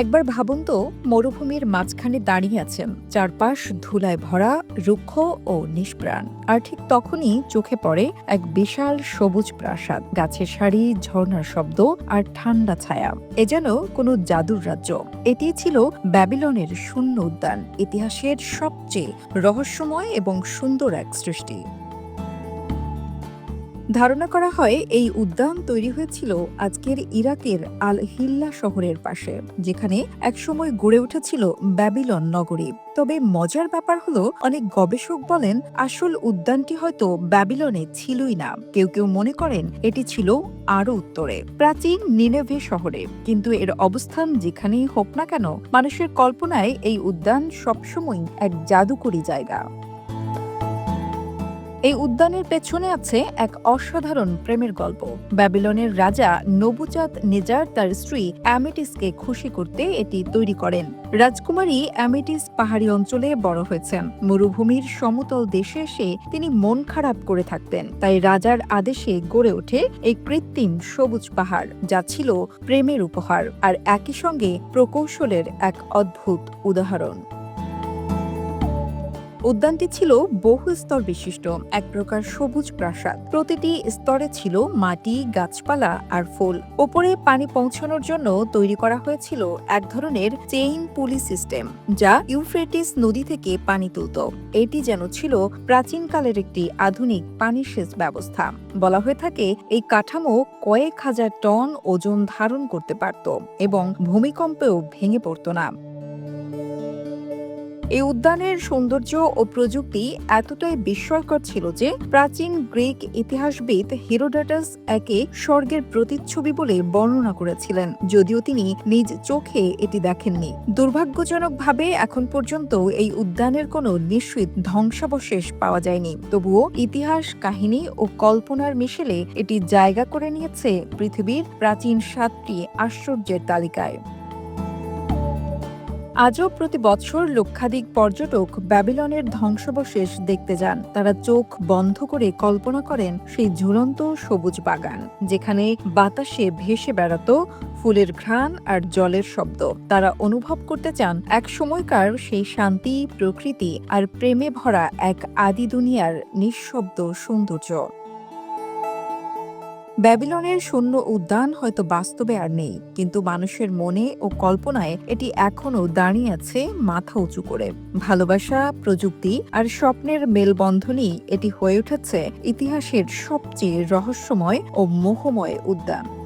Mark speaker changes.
Speaker 1: একবার ভাবুন তো, মরুভূমির মাঝখানে দাঁড়িয়ে আছেন, চারপাশ ধুলায় ভরা, রুক্ষ ও নিষ্প্রাণ। আর ঠিক তখনই চোখে পড়ে এক বিশাল সবুজ প্রাসাদ। গাছের সারি, ঝর্ণার শব্দ আর ঠান্ডা ছায়া। এ যেন কোনো জাদুর রাজ্য। এটি ছিল ব্যাবিলনের শূন্য উদ্যান, ইতিহাসের সবচেয়ে রহস্যময় এবং সুন্দর এক সৃষ্টি। ধারণা করা হয় এই উদ্যান তৈরি হয়েছিল আজকের ইরাকের আল হিল্লা শহরের পাশে, যেখানে একসময় গড়ে উঠেছিল ব্যাবিলন নগরী। তবে মজার ব্যাপার হলো, অনেক গবেষক বলেন, আসল উদ্যানটি হয়তো ব্যাবিলনে ছিলই না। কেউ কেউ মনে করেন, এটি ছিল আরও উত্তরে, প্রাচীন নিনেভে শহরে। কিন্তু এর অবস্থান যেখানেই হোক না কেন, মানুষের কল্পনায় এই উদ্যান সবসময় এক জাদুকরী জায়গা। এই উদ্যানের পেছনে আছে এক অসাধারণ প্রেমের গল্প। ব্যাবিলনের রাজা নবুচাঁদ নেজার তার স্ত্রী অ্যামেটিসকে খুশি করতে এটি তৈরি করেন। রাজকুমারী অ্যামেটিস পাহাড়ি অঞ্চলে বড় হয়েছেন। মরুভূমির সমতল দেশে এসে তিনি মন খারাপ করে থাকতেন। তাই রাজার আদেশে গড়ে ওঠে এই কৃত্রিম সবুজ পাহাড়, যা ছিল প্রেমের উপহার। আর একই সঙ্গে প্রকৌশলের এক অদ্ভুত উদাহরণ। উদ্যানটি ছিল বহু স্তর বিশিষ্ট, এক প্রকার সবুজ প্রাসাদ। প্রতিটি স্তরে ছিল মাটি, গাছপালা আর ফুল। ওপরে পানি পৌঁছানোর জন্য তৈরি করা হয়েছিল এক ধরনের চেইন পুলি সিস্টেম, যা ইউফ্রেটিস নদী থেকে পানি তুলত। এটি যেন ছিল প্রাচীনকালের একটি আধুনিক পানি সেচ ব্যবস্থা। বলা হয়ে থাকে, এই কাঠামো কয়েক হাজার টন ওজন ধারণ করতে পারত এবং ভূমিকম্পেও ভেঙে পড়ত না। এই উদ্যানের সৌন্দর্য ও প্রযুক্তি এতটাই বিস্ময়কর ছিল যে প্রাচীন গ্রিক ইতিহাসবিদ হিরোডাটাস একে স্বর্গের প্রতিচ্ছবি বলে বর্ণনা করেছিলেন, যদিও তিনি নিজ চোখে এটি দেখেননি। দুর্ভাগ্যজনকভাবে এখন পর্যন্ত এই উদ্যানের কোনো নিশ্চিত ধ্বংসাবশেষ পাওয়া যায়নি। তবুও ইতিহাস, কাহিনী ও কল্পনার মিশেলে এটি জায়গা করে নিয়েছে পৃথিবীর প্রাচীন সাতটি আশ্চর্যের তালিকায়। আজও প্রতি বছর লক্ষাধিক পর্যটক ব্যাবিলনের ধ্বংসাবশেষ দেখতে যান। তারা চোখ বন্ধ করে কল্পনা করেন সেই ঝুলন্ত সবুজ বাগান, যেখানে বাতাসে ভেসে বেড়াত ফুলের ঘ্রাণ আর জলের শব্দ। তারা অনুভব করতে চান এক সময়কার সেই শান্তি, প্রকৃতি আর প্রেমে ভরা এক আদি দুনিয়ার নিঃশব্দ সৌন্দর্য। ব্যাবিলনের শূন্য উদ্যান হয়তো বাস্তবে আর নেই, কিন্তু মানুষের মনে ও কল্পনায় এটি এখনও দাঁড়িয়ে আছে মাথা উঁচু করে। ভালোবাসা, প্রযুক্তি আর স্বপ্নের মেলবন্ধনই এটি হয়ে উঠেছে ইতিহাসের সবচেয়ে রহস্যময় ও মোহময় উদ্যান।